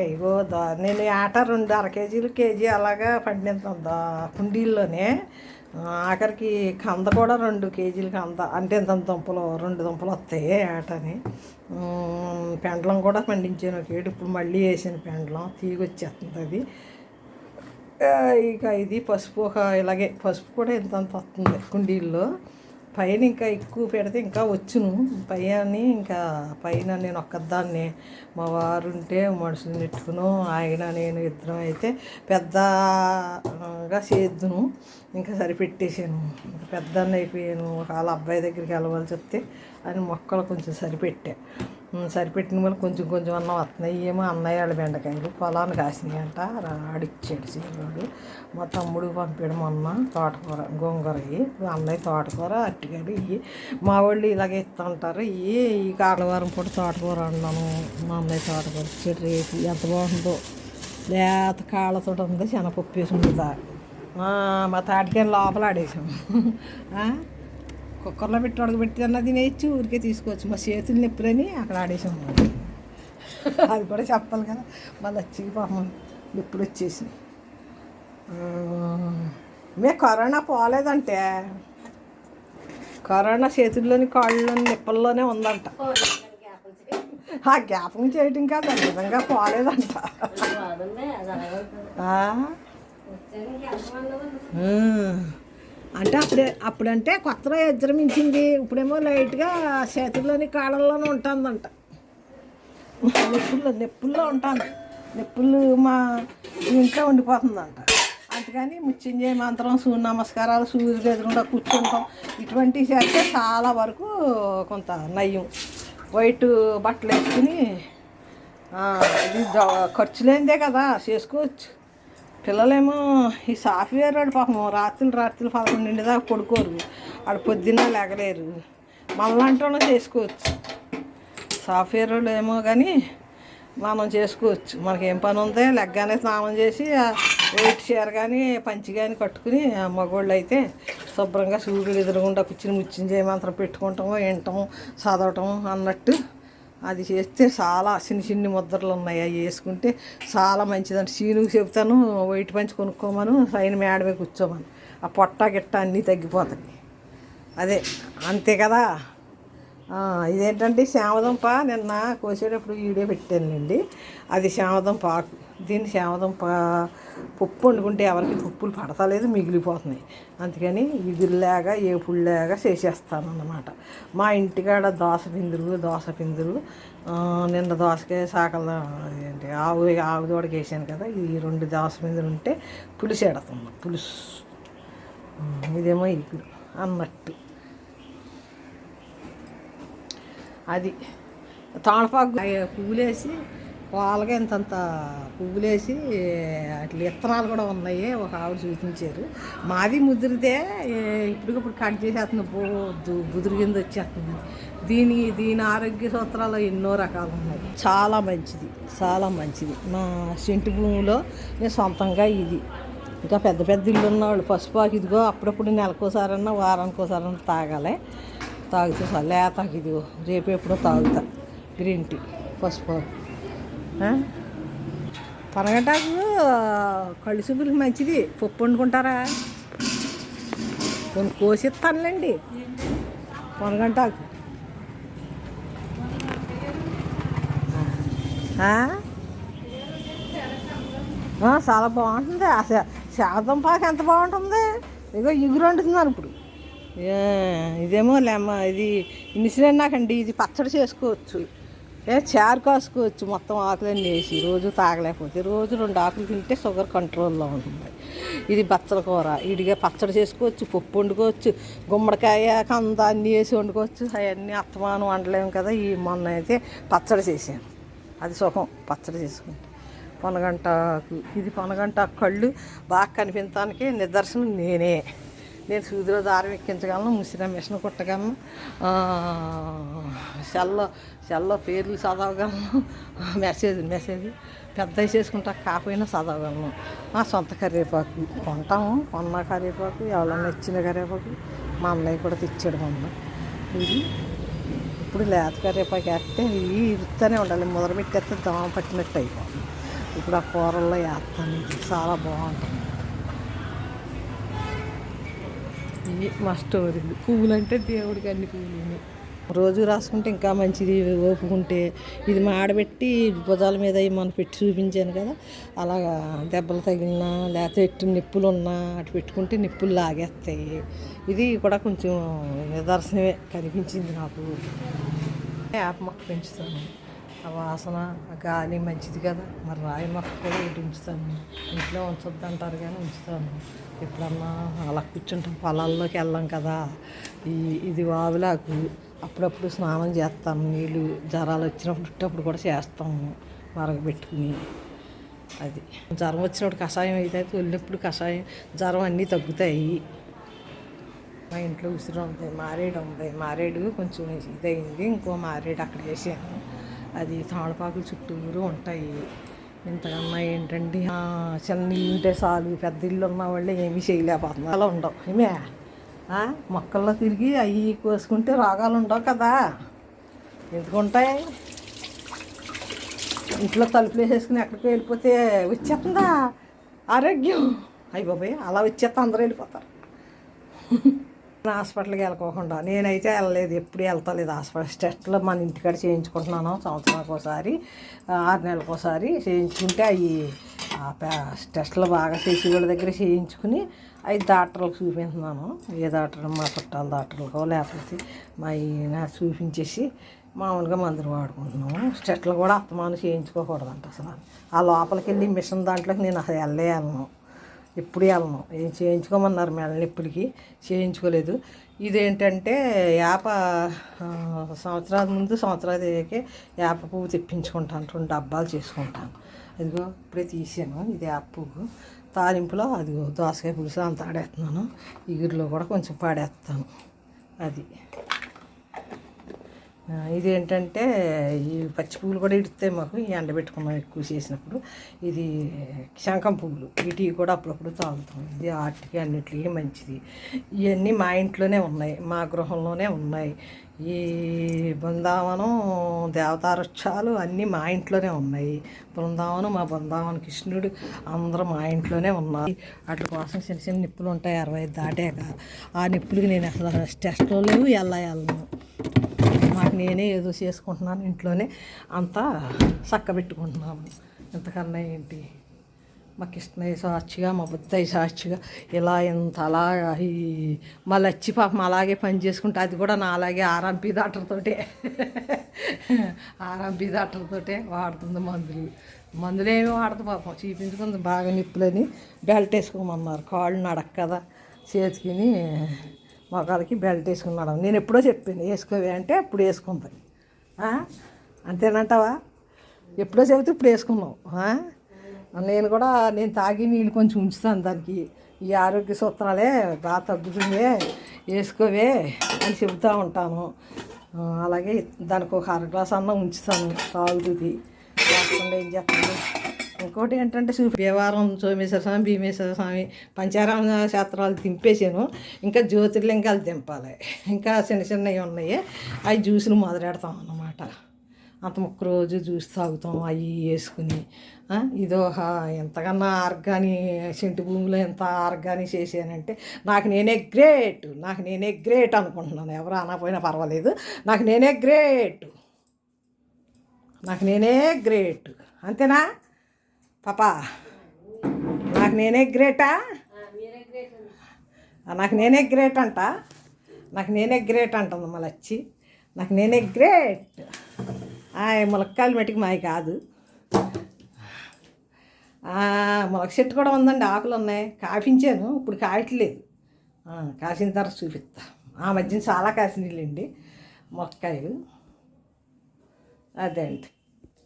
ఇగో దా నేను ఆట రెండు అర కేజీలు కేజీ అలాగా పండిస్తాను కుండీల్లోనే. ఆఖరికి కంద కూడా రెండు కేజీలు కంద. అంటే ఇంత దుంపలు రెండు దుంపలు వస్తాయి ఆటని. పెండలం కూడా పండించాను ఒక ఏడు. ఇప్పుడు మళ్ళీ వేసాను పెండలం. తీగొచ్చేస్తుంది అది. ఇక ఇది పసుపు ఒక ఇలాగే. పసుపు కూడా ఇంతంత వస్తుంది కుండీల్లో. పైన ఇంకా ఎక్కువ పెడితే ఇంకా వచ్చును. పైన ఇంకా పైన నేను ఒక్కదాన్ని. మా వారు ఉంటే మనుషులు నెట్టుకును ఆయన నేను ఇద్దరం అయితే పెద్దగా చేద్దును. ఇంకా సరిపెట్టేసాను ఇంకా పెద్దన్న అయిపోయాను. వాళ్ళ అబ్బాయి దగ్గరికి వెళ్ళవలసి వస్తే అని మొక్కలు కొంచెం సరిపెట్టా. సరిపెట్టిన వాళ్ళు కొంచెం కొంచెం అన్నం వస్తున్నాయి. ఏమో అన్నయ్య వాళ్ళ బెండకాయలు పొలాన్ని కాసినాయి అంట ఆడిచ్చాడు సీరుడు మా తమ్ముడు పంపాడు మొన్న తోటకూర గోంగూర అన్నయ్య తోటకూర అట్టికాయలు ఇవి మా వాళ్ళు ఇలాగే ఇస్తూ ఉంటారు ఇవి ఈ కాకలవారం పూట తోటకూర అన్నాను మా అన్నయ్య తోటకూర ఇచ్చాడు. రేపు ఎంత బాగుందో. లేత కాళ్ళతో ఉంది శనగపప్పు వేసి ఉంటుందా మా తాటికే లోపల ఆడేసాం. కుక్కర్లో పెట్టి ఉడకబెట్టి అన్న తినేయచ్చు ఊరికే తీసుకోవచ్చు. మా చేతులు నొప్పులని అక్కడ ఆడేసాం అది కూడా చెప్పాలి కదా. మళ్ళీ వచ్చి పాపం నొప్పులు వచ్చేసి మే కరోనా పోలేదంటే? కరోనా చేతుల్లోని కాళ్ళలోని నిప్పల్లోనే ఉందంట. ఆ జ్ఞాపకం చేయటం కాదు అది నిజంగా పోలేదంట. ఆ? అంటే అప్పుడే అప్పుడంటే కొత్తలో ఎజ్రమించింది ఇప్పుడేమో లైట్గా చేతుల్లోని కాళ్ళల్లోనే ఉంటుందంట. నొప్పుల్లో నొప్పుల్లో ఉంటుంది. నొప్పులు మా ఇంట్లో ఉండిపోతుందంట. అందుకని ముత్యంజయ మంత్రం సూర్య నమస్కారాలు సూర్యుడు ఎదురుకుండా కూర్చుంటాం. ఇటువంటివి చేస్తే చాలా వరకు కొంత నయ్యం. వైట్ బట్టలు వేసుకుని ఇది ఖర్చు లేనిదే కదా చేసుకోవచ్చు. పిల్లలేమో ఈ సాఫ్ట్వేర్ వాడు పాపం రాత్రులు రాత్రులు పదకొండు దాకా పడుకోరు. వాడు పొద్దున్న లేగలేరు. మనలాంటి చేసుకోవచ్చు. సాఫ్ట్వేర్ వాళ్ళు ఏమో కానీ మనం చేసుకోవచ్చు. మనకి ఏం పని ఉందో లెగ్గానే స్నానం చేసి వైట్ చీర కానీ పంచి కానీ కట్టుకుని ఆ మగవాళ్ళు అయితే శుభ్రంగా సూర్యుడు ఎదురుగుండా కూర్చుని ముచ్చిన చేయమంత్రం పెట్టుకుంటాము వింటాము చదవటం అన్నట్టు అది చేస్తే చాలా చిన్న చిన్ని ముద్రలు ఉన్నాయి. అవి వేసుకుంటే చాలా మంచిదని సీనుకు చెప్తాను వైట్ పంచి కొనుక్కోమను సైన్ మేడమే కూర్చోమను. ఆ పొట్ట గిట్ట అన్నీ తగ్గిపోతాయి. అదే అంతే కదా? ఇదేంటంటే శామదంప నిన్న కోసేటప్పుడు వీడియో పెట్టానండి అది శామదంప ఆకు. దీన్ని శామదంప పప్పు వండుకుంటే ఎవరికి పప్పులు పడతలేదు మిగిలిపోతున్నాయి అందుకని ఇదిలాగా ఏపుల్లాగా చేసేస్తాను అన్నమాట మా ఇంటికాడ దోస పిందులు దోస పిందులు నిన్న దోసకాయ సాకల ఏంటి ఆవు ఆవు దోడకి వేసాను కదా ఈ రెండు దోస పిందులు ఉంటే పులుసు ఎడుతున్నాం పులుసు. ఇదేమో ఇప్పుడు అన్నట్టు. అది తాళపాకు పువ్వులేసి వాళ్ళగా ఇంతంత పువ్వులేసి అట్లా ఇత్తనాలు కూడా ఉన్నాయి ఒక ఆవిడ చూపించారు. మాది ముదిరితే ఇప్పటికప్పుడు కట్ చేసేస్తుంది పోవద్దు గుదురు కింద వచ్చేస్తుంది. దీని దీని ఆరోగ్య సూత్రాలు ఎన్నో రకాలు ఉన్నాయి. చాలా మంచిది చాలా మంచిది. మా సెంటు భూమిలో నేను సొంతంగా ఇది. ఇంకా పెద్ద పెద్ద ఇల్లు ఉన్నవాళ్ళు పసుపు ఆకు ఇదిగో అప్పుడప్పుడు నెలకోసారన్నా వారానికోసారన్నా తాగాలి. తాగితే చాలు. లేతాకు ఇదిగో రేపు ఎప్పుడో తాగుతా. గ్రీన్ టీ పసుపు పొనగంటాకు కళ్ళు చూపులకి మంచిది. పప్పు వండుకుంటారా? కొన్ని కోసిస్తానులేండి. పొనగంటాకు. చాలా బాగుంటుంది. శాతం పాక ఎంత బాగుంటుంది? ఇగో ఇగురు వండుతున్నాను ఇప్పుడు. ఇదేమో లెమ్మ ఇది ఇన్సులిన్ నాకండి. ఇది పచ్చడి చేసుకోవచ్చు. ఏ చారు కాసుకోవచ్చు మొత్తం ఆకులన్నీ వేసి రోజు తాగలేకపోతే రోజు రెండు ఆకులు తింటే షుగర్ కంట్రోల్లో ఉంటుంది. ఇది బచ్చల కూర. ఇడిగా పచ్చడి చేసుకోవచ్చు పప్పు వండుకోవచ్చు గుమ్మడికాయ కంద అన్నీ వేసి వండుకోవచ్చు. అవన్నీ అత్తమానం వండలేము కదా. ఈ మొన్న అయితే పచ్చడి చేసాను అది సుఖం పచ్చడి చేసుకుంటే. పొనగంటాకు. ఇది పొనగంటాకు కళ్ళు బాగా కనిపించడానికి నిదర్శనం నేనే. నేను సూదిలో దారం ఎక్కించగలను ముసిన మిషన్ కుట్టగలను సెల్లో సెల్లో పేర్లు చదవగలను మెసేజ్ మెసేజ్ పెద్ద చేసుకుంటా కాకపోయినా చదవగలను. నా సొంత కరివేపాకు కొంటాము కొన్న కరివేపాకు ఎవరన్నా ఇచ్చిన కరివేపాకు మా అన్నయ్య కూడా తెచ్చాడు మొన్న ఇది ఇప్పుడు లేత కరివేపాకు వేస్తే ఇవి ఇరుస్తూనే ఉండాలి మొదలు వేస్తే దోమ పట్టినట్టు అయిపోతుంది. ఇప్పుడు ఆ కూరల్లో వేస్తాను ఇది చాలా బాగుంటుంది. ఇవి మా స్టోరీలు పువ్వులు అంటే దేవుడికి అన్ని పువ్వులు రోజు రాసుకుంటే ఇంకా మంచిది ఓపుకుంటే. ఇది మాడబెట్టి భుజాల మీద మనం పెట్టి చూపించాను కదా. అలాగా దెబ్బలు తగిలినా లేకపోతే ఎట్టు నిప్పులు ఉన్నా అటు పెట్టుకుంటే నిప్పులు లాగేస్తాయి. ఇది కూడా కొంచెం నిదర్శనమే కనిపించింది నాకు. యాప్ మొక్క పెంచుతాను. ఆ వాసన ఆ గాలి మంచిది కదా. మరి రాయి మొక్క కూడా ఇటు ఉంచుతాను. ఇంట్లో ఉంచొద్దు అంటారు కానీ ఉంచుతాను. ఎప్పుడన్నా అలా కూర్చుంటాం పొలాల్లోకి వెళ్ళాం కదా. ఈ ఇది వావిలాకు. అప్పుడప్పుడు స్నానం చేస్తాం నీళ్ళు జ్వరాలు వచ్చినప్పుడు ఇట్టప్పుడు కూడా చేస్తాము మరగబెట్టుకుని. అది. జ్వరం వచ్చినప్పుడు కషాయం అయితే వెళ్ళినప్పుడు కషాయం జ్వరం అన్నీ తగ్గుతాయి. మా ఇంట్లో ఉసిరి ఉంది మారేడు ఉంది. మారేడు కొంచెం ఇదైంది ఇంకో మారేడు అక్కడ వేసాను. అది తాళపాకులు చుట్టూరు ఉంటాయి. ఇంతకన్నా ఏంటండి? చిన్న ఇల్లుంటే చాలు. పెద్ద ఇల్లు ఉన్న వాళ్ళు ఏమీ చేయలేకపోతున్నారు అలా ఉండవు. ఏమే? మొక్కల్లో తిరిగి అవి కోసుకుంటే రోగాలు ఉండవు కదా. ఎందుకు ఉంటాయి ఇంట్లో తలుపులు వేసేసుకుని ఎక్కడికి వెళ్ళిపోతే వచ్చేస్తుందా? ఆరోగ్యం. అయ్యి బాబాయ్ అలా వచ్చేస్తే అందరూ వెళ్ళిపోతారు. హాస్పిటల్కి వెళ్ళకోకుండా. నేనైతే వెళ్ళలేదు ఎప్పుడు వెళ్తలేదు హాస్పిటల్. టెస్ట్లో మన ఇంటికాడ చేయించుకుంటున్నాను సంవత్సరానికి ఒకసారి ఆరు నెలలకు ఒకసారి చేయించుకుంటే అవి టెస్ట్లు బాగా చేసి వాళ్ళ దగ్గర చేయించుకుని అవి డాక్టర్లకు చూపించున్నాను ఏ డాక్టర్ మా చుట్టాల డాక్టర్లకో లేకపోతే మా ఈయన చూపించేసి మామూలుగా మందులు వాడుకుంటున్నాము. టెస్ట్లు కూడా అత్తమాను చేయించుకోకూడదంట అసలు. ఆ లోపలికి వెళ్ళి మిషన్ దాంట్లోకి నేను అసలు వెళ్ళే ఎప్పుడు వెళ్ళను. ఏం చేయించుకోమన్నారు మెడ నొప్పులకి చేయించుకోలేదు. ఇదేంటంటే యాప సంవత్సరాల ముందు సంవత్సరాలు అయ్యాకే యాప పువ్వు తెప్పించుకుంటాను. రెండు డబ్బాలు చేసుకుంటాను. అదిగో ఇప్పుడే తీసాను. ఇది యాప పువ్వు. తాలింపులో అదిగో దోసకాయ పులుసు అంత ఆడేస్తున్నాను. ఇగురులో కూడా కొంచెం పాడేస్తాను. అది. ఇదేంటంటే ఈ పచ్చి పువ్వులు కూడా ఇడుతాయి మాకు ఈ ఎండబెట్టుకున్నాం ఎక్కువ చేసినప్పుడు. ఇది శంఖం పువ్వులు వీటికి కూడా అప్పుడప్పుడు తాగుతాం. ఇది వాటికి అన్నిటికీ మంచిది. ఇవన్నీ మా ఇంట్లోనే ఉన్నాయి మా గృహంలోనే ఉన్నాయి. ఈ బృందావనం దేవతావృక్షాలు అన్నీ మా ఇంట్లోనే ఉన్నాయి. బృందావనం మా బృందావనం కృష్ణుడు అందరూ మా ఇంట్లోనే ఉన్నారు. వాటి కోసం చిన్న చిన్న నిప్పులు ఉంటాయి అరవై దాటాక. ఆ నిప్పులకి నేను అసలు టెస్ట్లో లేవు ఎలా వెళ్ళను నాకు నేనే ఏదో చేసుకుంటున్నాను ఇంట్లోనే అంతా చక్క పెట్టుకుంటున్నాను ఇంతకన్నా ఏంటి? మా కృష్ణయ్య సాక్షిగా మా బుద్ధయ్య సాక్షిగా. ఇలా ఇంత అలా ఈ మా లచ్చి పాపం అలాగే పని చేసుకుంటే అది కూడా నా అలాగే ఆర్ఎంపీ దాటర్తోటే ఆర్ఎంపీ దాటర్తోటే వాడుతుంది మందులు. మందులు ఏమి వాడదు పాపం. చూపించుకుంది బాగా నిప్పులని. బెల్ట్ వేసుకోమన్నారు. కాళ్ళు నడక కదా చేతికిని మొగాలకి బెల్ట్ వేసుకున్నాడు నేను ఎప్పుడో చెప్పాను వేసుకోవే అంటే అప్పుడు వేసుకుంది. అంతేనంటావా? ఎప్పుడో చెబితే ఇప్పుడు వేసుకున్నావు. నేను కూడా నేను తాగి నీళ్ళు కొంచెం ఉంచుతాను దానికి. ఈ ఆరోగ్య సూత్రాలే బాగా తగ్గుతుంది వేసుకోవే అని చెబుతూ ఉంటాను. అలాగే దానికి ఒక అర గ్లాస్ అన్నం ఉంచుతాను తాగుతుంది. లేకుండా ఏం చేస్తాను? ఇంకోటి ఏంటంటే భీమవరం సోమేశ్వర స్వామి భీమేశ్వర స్వామి పంచారామ శాస్త్రాలు దింపేసాను ఇంకా జ్యోతిర్లింగాలు దింపాలి. ఇంకా చిన్న చిన్నవి ఉన్నాయి. అవి జ్యూసులు మొదలెడతాం అన్నమాట. అంత ముక్క రోజు జ్యూస్ తాగుతాం అవి వేసుకుని. ఇదో ఎంతకన్నా ఆర్గాని సెంటు భూమిలో ఎంత ఆర్గాని చేశానంటే నాకు నేనే గ్రేట్ నాకు నేనే గ్రేట్ అనుకుంటున్నాను. ఎవరు అనకపోయినా పర్వాలేదు. నాకు నేనే గ్రేట్. నాకు నేనే గ్రేట్. అంతేనా? పాపా నాకు నేనే గ్రేటా? నాకు నేనే గ్రేట్ అంట. నాకు నేనే గ్రేట్ అంటుంది మళ్ళీ వచ్చి నాకు నేనే గ్రేట్. ములక్కాయలు మట్టికి మావి కాదు. ములక చెట్టు కూడా ఉందండి ఆకులు ఉన్నాయి. కాపించాను ఇప్పుడు కాయట్లేదు. కాసిన తర్వాత చూపిస్తా. ఆ మధ్యన చాలా కాసినీళ్ళండి ములక్కాయలు అదే అండి.